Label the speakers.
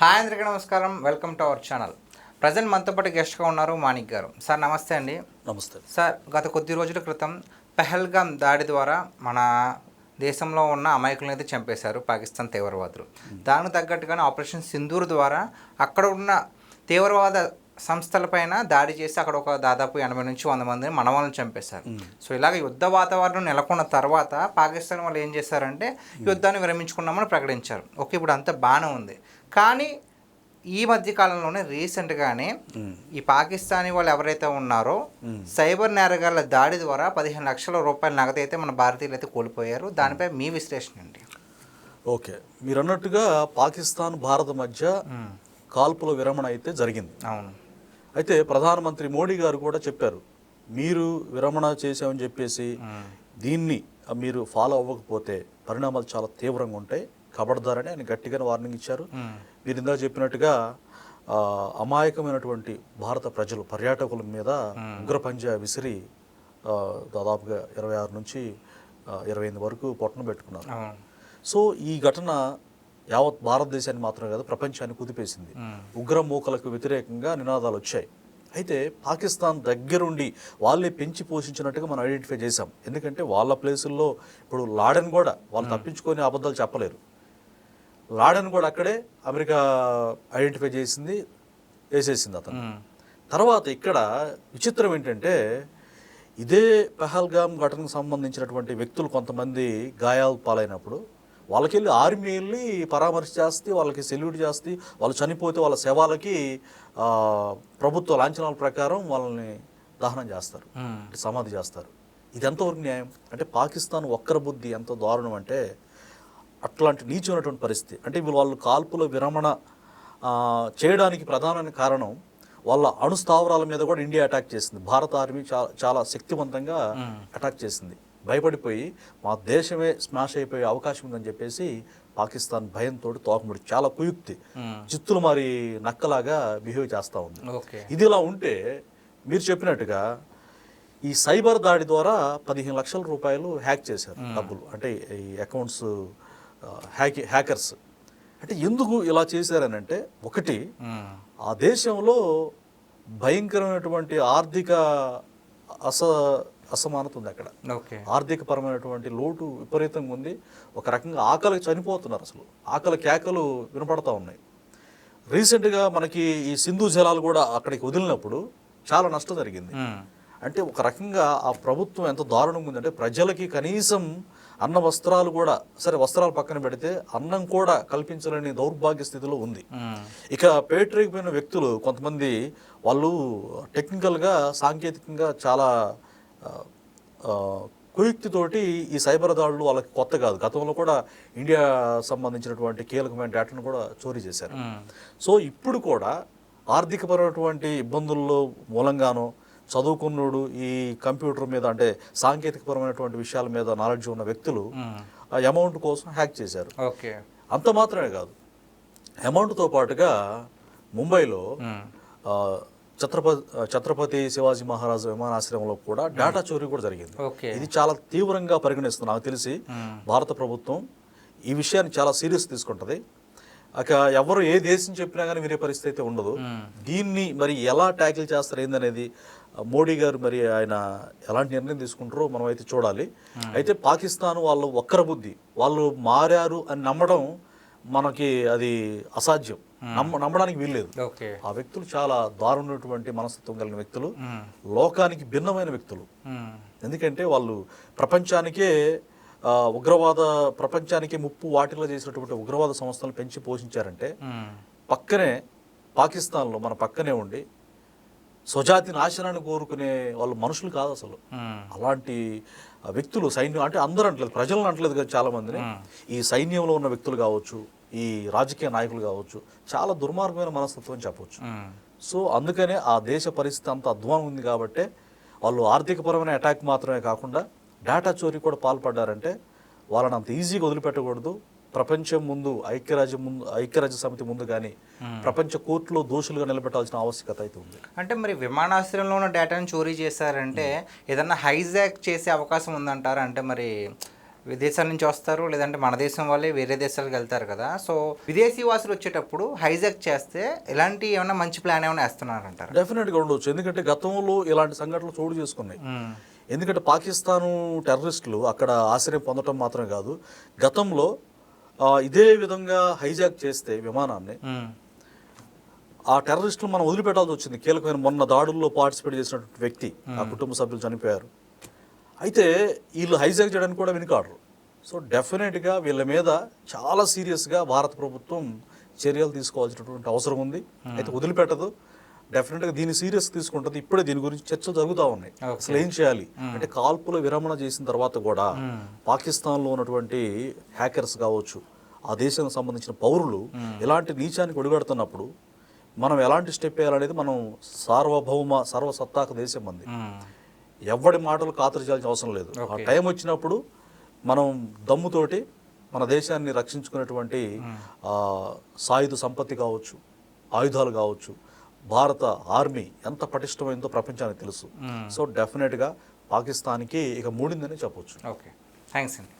Speaker 1: Hi అందరికీ నమస్కారం. Welcome to our channel present మనతో పాటు గెస్ట్గా ఉన్నారు మాణిక్ గారు. సార్ నమస్తే అండి.
Speaker 2: నమస్తే.
Speaker 1: సార్ గత కొద్ది రోజుల క్రితం పెహల్గాం దాడి ద్వారా మన దేశంలో ఉన్న అమాయకులను అయితే చంపేశారు పాకిస్తాన్ తీవ్రవాదులు. దానికి తగ్గట్టుగానే ఆపరేషన్ సింధూర్ ద్వారా అక్కడ ఉన్న తీవ్రవాద సంస్థలపైన దాడి చేసి అక్కడ ఒక దాదాపు ఎనభై నుంచి వంద మందిని మనవాళ్ళని చంపేశారు. సో ఇలాగ యుద్ధ వాతావరణం నెలకొన్న తర్వాత పాకిస్తాన్ వాళ్ళు ఏం చేశారంటే యుద్ధాన్ని విరమించుకున్నామని ప్రకటించారు. ఓకే ఇప్పుడు అంతా బాగానే ఉంది. కానీ ఈ మధ్య కాలంలోనే రీసెంట్గానే ఈ పాకిస్తానీ వాళ్ళు ఎవరైతే ఉన్నారో సైబర్ నేరగాళ్ళ దాడి ద్వారా పదిహేను లక్షల రూపాయల నగదు అయితే మన భారతీయులు అయితే కోల్పోయారు. దానిపై మీ విశ్లేషణ అండి
Speaker 2: ఓకే. మీరు అన్నట్టుగా పాకిస్తాన్ భారత్ మధ్య కాల్పుల విరమణ అయితే జరిగింది.
Speaker 1: అవును.
Speaker 2: అయితే ప్రధానమంత్రి మోడీ గారు కూడా చెప్పారు మీరు విరమణ చేసామని చెప్పేసి దీన్ని మీరు ఫాలో అవ్వకపోతే పరిణామాలు చాలా తీవ్రంగా ఉంటాయి. కబడ్దారని ఆయన గట్టిగానే వార్నింగ్ ఇచ్చారు. మీరు ఇందాక చెప్పినట్టుగా అమాయకమైనటువంటి భారత ప్రజలు పర్యాటకుల మీద ఉగ్ర పంజా విసిరి దాదాపుగా ఇరవై ఆరు నుంచి ఇరవై ఎనిమిది వరకు పొట్టన పెట్టుకున్నారు. సో ఈ ఘటన యావత్ భారతదేశాన్ని మాత్రమే కాదు ప్రపంచాన్ని కుదిపేసింది. ఉగ్ర మూకలకు వ్యతిరేకంగా నినాదాలు వచ్చాయి. అయితే పాకిస్తాన్ దగ్గరుండి వాళ్ళే పెంచి పోషించినట్టుగా మనం ఐడెంటిఫై చేశాం. ఎందుకంటే వాళ్ళ ప్లేసుల్లో ఇప్పుడు లాడెన్ కూడా వాళ్ళు తప్పించుకొని అబద్ధాలు చెప్పలేరు. లాడెన్ కూడా అక్కడే అమెరికా ఐడెంటిఫై చేసింది వేసేసింది అతను. తర్వాత ఇక్కడ విచిత్రం ఏంటంటే ఇదే పహల్గామ్ ఘటనకు సంబంధించినటువంటి వ్యక్తులు కొంతమంది గాయాలు పాలైనప్పుడు వాళ్ళకి వెళ్ళి ఆర్మీ వెళ్ళి పరామర్శ చేస్తే వాళ్ళకి సెల్యూట్ చేస్తే వాళ్ళు చనిపోతే వాళ్ళ శవాలకి ప్రభుత్వ లాంఛనాల ప్రకారం వాళ్ళని దహనం చేస్తారు. సమాధి చేస్తారు. ఇది ఎంతవరకు న్యాయం? అంటే పాకిస్తాన్ ఒక్కర బుద్ధి ఎంత దారుణం అంటే అట్లాంటి నీచమైనటువంటి పరిస్థితి. అంటే వీళ్ళు వాళ్ళు కాల్పుల విరమణ చేయడానికి ప్రధాన కారణం వాళ్ళ అణు స్థావరాల మీద కూడా ఇండియా అటాక్ చేసింది. భారత ఆర్మీ చాలా చాలా శక్తివంతంగా అటాక్ చేసింది. భయపడిపోయి మా దేశమే స్మాష్ అయిపోయే అవకాశం ఉందని చెప్పేసి పాకిస్తాన్ భయంతో తోకముడి చాలా కుయుక్తి. చిత్తులు మరి నక్కలాగా బిహేవ్ చేస్తూ ఉంది.
Speaker 1: ఓకే.
Speaker 2: ఇది ఇలా ఉంటే మీరు చెప్పినట్టుగా ఈ సైబర్ దాడి ద్వారా పదిహేను లక్షల రూపాయలు హ్యాక్ చేశారు డబ్బులు. అంటే ఈ అకౌంట్స్ హ్యాకి హ్యాకర్స్. అంటే ఎందుకు ఇలా చేశారని అంటే ఒకటి. ఆ దేశంలో భయంకరమైనటువంటి ఆర్థిక అస అసమానత ఉంది అక్కడ.
Speaker 1: ఓకే.
Speaker 2: ఆర్థిక పరమైనటువంటి లోటు విపరీతంగా ఉంది. ఒక రకంగా ఆకలి చనిపోతున్నారు అసలు. ఆకలి కేకలు వినపడతా ఉన్నాయి. రీసెంట్గా మనకి ఈ సింధు జలాలు కూడా అక్కడికి వదిలినప్పుడు చాలా నష్టం జరిగింది. అంటే ఒక రకంగా ఆ ప్రభుత్వం ఎంత దారుణంగా ఉందంటే ప్రజలకి కనీసం అన్న వస్త్రాలు కూడా సరే వస్త్రాలు పక్కన పెడితే అన్నం కూడా కల్పించలేని దౌర్భాగ్య స్థితిలో ఉంది. ఇక పేటరీపోయిన వ్యక్తులు కొంతమంది వాళ్ళు టెక్నికల్గా సాంకేతికంగా చాలా కుయుక్తితోటి ఈ సైబర్ దాడులు వాళ్ళకి కొత్త కాదు గతంలో కూడా ఇండియా సంబంధించినటువంటి కీలకమైన డేటాను కూడా చోరీ చేశారు. సో ఇప్పుడు కూడా ఆర్థికపరమైనటువంటి ఇబ్బందుల్లో మూలంగానో చదువుకున్నోడు ఈ కంప్యూటర్ మీద అంటే సాంకేతికపరమైనటువంటి విషయాల మీద నాలెడ్జ్ ఉన్న వ్యక్తులు అమౌంట్ కోసం హ్యాక్ చేశారు.
Speaker 1: ఓకే.
Speaker 2: అంత మాత్రమే కాదు. అమౌంట్తో పాటుగా ముంబైలో ఛత్రపతి ఛత్రపతి శివాజీ మహారాజు విమానాశ్రయంలో కూడా డేటా చోరీ కూడా జరిగింది. ఇది చాలా తీవ్రంగా పరిగణిస్తుంది. నాకు తెలిసి. భారత ప్రభుత్వం ఈ విషయాన్ని చాలా సీరియస్ తీసుకుంటది. అక ఎవరు ఏ దేశం చెప్పినా కానీ వినే పరిస్థితి అయితే ఉండదు. దీన్ని మరి ఎలా ట్యాకిల్ చేస్తారు ఏందనేది మోడీ గారు మరి ఆయన ఎలాంటి నిర్ణయం తీసుకుంటారో మనం అయితే చూడాలి. అయితే పాకిస్తాన్ వాళ్ళు ఒక్కర బుద్ధి. వాళ్ళు మారారు అని నమ్మడం మనకి అది అసాధ్యం. నమ్మ నమ్మడానికి వీల్లేదు. ఆ వ్యక్తులు చాలా దారుణమైనటువంటి మనస్తత్వం కలిగిన వ్యక్తులు. లోకానికి భిన్నమైన వ్యక్తులు. ఎందుకంటే వాళ్ళు ప్రపంచానికే ఉగ్రవాద ప్రపంచానికే ముప్పు వాటిలో చేసినటువంటి ఉగ్రవాద సంస్థలు పెంచి పోషించారంటే. పక్కనే పాకిస్తాన్లో మన పక్కనే ఉండి స్వజాతి నాశనాన్ని కోరుకునే వాళ్ళు మనుషులు కాదు అసలు. అలాంటి వ్యక్తులు సైన్యం అంటే అందరూ అంటలేదు ప్రజలను అంటలేదు కదా చాలా మందిని ఈ సైన్యంలో ఉన్న వ్యక్తులు కావచ్చు ఈ రాజకీయ నాయకులు కావచ్చు చాలా దుర్మార్గమైన మనస్తత్వం చెప్పవచ్చు. సో అందుకనే ఆ దేశ పరిస్థితి అంత అధ్వానం ఉంది కాబట్టే వాళ్ళు ఆర్థికపరమైన అటాక్ మాత్రమే కాకుండా డేటా చోరీ కూడా పాల్పడ్డారంటే వాళ్ళని అంత ఈజీగా వదిలిపెట్టకూడదు. ప్రపంచం ముందు ఐక్యరాజ్యం ముందు ఐక్యరాజ్య సమితి ముందు కానీ ప్రపంచ కోర్టులో దోషులుగా నిలబెట్టాల్సిన ఆవశ్యకత అయితే ఉంది.
Speaker 1: అంటే మరి విమానాశ్రయంలో ఉన్న డేటాను చోరీ చేశారంటే ఏదన్నా హైజాక్ చేసే అవకాశం ఉందంటారా? అంటే మరి విదేశాల నుంచి వస్తారు లేదంటే మన దేశం వాళ్ళే వేరే దేశాలకు వెళ్తారు కదా. సో విదేశీ వాసులు వచ్చేటప్పుడు హైజాక్ చేస్తే ఎలాంటి ఏమైనా మంచి ప్లాన్ ఏమైనా వేస్తున్నారంటారు?
Speaker 2: డెఫినెట్గా ఉండొచ్చు. ఎందుకంటే గతంలో ఇలాంటి సంఘటనలు చోటు చేసుకున్నాయి. ఎందుకంటే పాకిస్తాను టెర్రరిస్టులు అక్కడ ఆశ్రయం పొందడం మాత్రమే కాదు గతంలో ఇదే విధంగా హైజాక్ చేస్తే విమానాన్ని ఆ టెర్రరిస్టులు మనం వదిలిపెట్టాల్సి వచ్చింది. కీలకమైన మొన్న దాడుల్లో పార్టిసిపేట్ చేసినటువంటి వ్యక్తి ఆ కుటుంబ సభ్యులు చనిపోయారు. అయితే వీళ్ళు హైజాక్ చేయడానికి కూడా వెనుకాడరు. సో డెఫినెట్గా వీళ్ళ మీద చాలా సీరియస్గా భారత ప్రభుత్వం చర్యలు తీసుకోవాల్సినటువంటి అవసరం ఉంది. అయితే వదిలిపెట్టదు. డెఫినెట్గా దీన్ని సీరియస్ తీసుకుంటుంది. ఇప్పుడే దీని గురించి చర్చలు జరుగుతూ ఉన్నాయి. అసలు ఏం చేయాలి? అంటే కాల్పుల విరమణ చేసిన తర్వాత కూడా పాకిస్తాన్లో ఉన్నటువంటి హ్యాకర్స్ కావచ్చు ఆ దేశానికి సంబంధించిన పౌరులు ఎలాంటి నీచానికి ఒడిగడుతున్నప్పుడు మనం ఎలాంటి స్టెప్ వేయాలనేది మనం సార్వభౌమ సర్వసత్తాక దేశం మంది ఎవడి మాటలు ఖాతరు చేయాల్సిన అవసరం లేదు. ఆ. టైం వచ్చినప్పుడు మనం దమ్ముతోటి మన దేశాన్ని రక్షించుకునేటువంటి సాయుధ సంపత్తి కావచ్చు ఆయుధాలు కావచ్చు భారత ఆర్మీ ఎంత పటిష్టమైందో ప్రపంచానికి తెలుసు. సో డెఫినెట్గా పాకిస్తాన్కి ఇక మూడిందని చెప్పొచ్చు.
Speaker 1: ఓకే. థ్యాంక్స్ అండి.